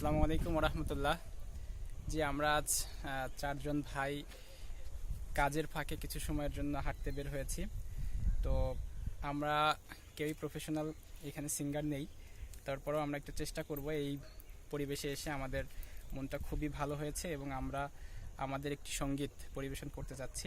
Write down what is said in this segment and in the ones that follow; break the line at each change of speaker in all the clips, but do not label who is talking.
আসসালামু আলাইকুম রহমতুল্লাহ জি, আমরা আজ চারজন ভাই কাজের ফাঁকে কিছু সময়ের জন্য হাঁটতে বের হয়েছি। তো আমরা কেউই প্রফেশনাল এখানে সিঙ্গার নেই। তারপরেও আমরা একটু চেষ্টা করব এই পরিবেশে এসে আমাদের মনটা খুবই ভালো হয়েছে এবং আমরা আমাদের একটি সংগীত পরিবেশন করতে যাচ্ছি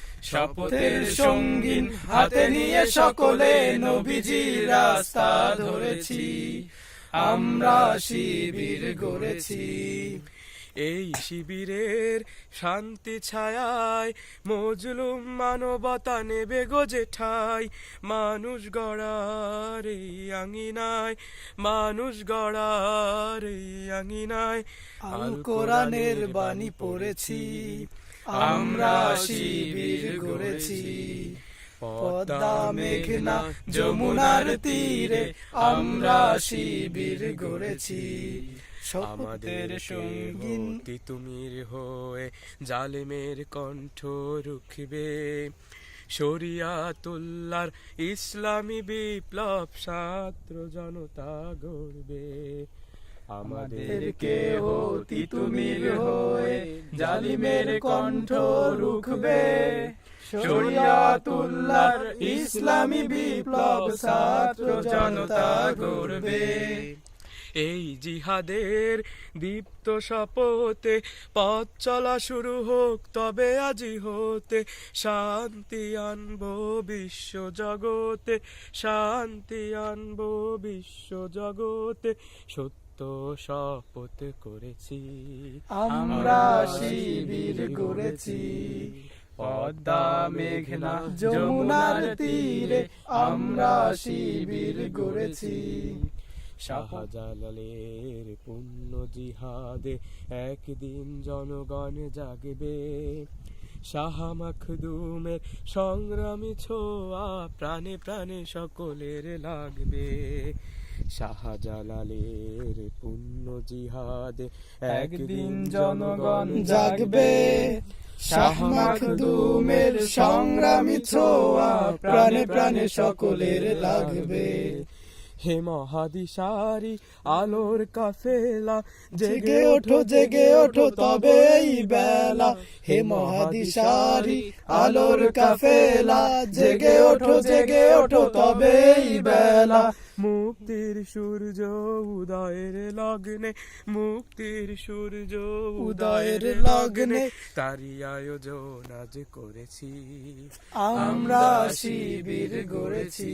শপথের সঙ্গীন হাতে নিয়ে সকলে নবীজি রাস্তা ধরেছি। আমরা শিবির গড়েছি।
এই শিবিরের শান্তি ছায়ায় মজলুম মানবতা নেবে গজে ঠাই মানুষ গড়ার এই আঙিনায়, মানুষ গড়ার এই আঙিনায়।
আল কোরআনের বাণী পড়েছি, আমরা শিবির গড়েছি। পদ্মা মেঘনা যমুনার তীরে আমরা শিবির গড়েছি।
আমাদের সঙ্গীন তিতুমির হয়ে জালেমের কণ্ঠ রুখবে। শরিয়াতুল্লার ইসলামী বিপ্লব ছাত্র জনতা গড়বে।
আমাদেরকে হতি তুমির হয়ে জালিমের কণ্ঠ রুখবে। শরিয়াতুল্লাহর ইসলামী বিপ্লব ছাত্র জনতা গড়বে।
এই জিহাদের দীপ্ত শপথে পথ চলা শুরু হোক, তবে আজি হতে শান্তি আনব বিশ্ব জগতে, শান্তি আনব বিশ্ব জগতে। সত্য শপথ করেছি,
আমরা শিবির করেছি। পদ্মা মেঘনা যমুনার তীরে আমরা শিবির গড়েছি
শাহজালালের পুণ্য জিহাদে একদিন জনগণ জাগবে। শাহ মাখদুমের সংগ্রামী ছোঁয়া প্রাণে প্রাণে সকলের লাগবে। শাহজালালের পুণ্য জিহাদে একদিন জনগণ
জাগবে। শাহ মাখদুমের সংগ্রামী ছোঁয়া প্রাণে প্রাণে সকলের লাগবে।
হে মহাদিশারি আলোর কাফেলা।
জেগে ওঠো জেগে ওঠো তবে বেলা। হে মহাদিশারি আলোর কাফেলা। জেগে ওঠো জেগে ওঠো তবে বেলা।
মুক্তির সূর্য উদয়ের লগ্নে মুক্তির সূর্য
উদয়ের লগ্নে
তারি আয়োজন আজ করেছি।
আমরা শিবির গড়েছি।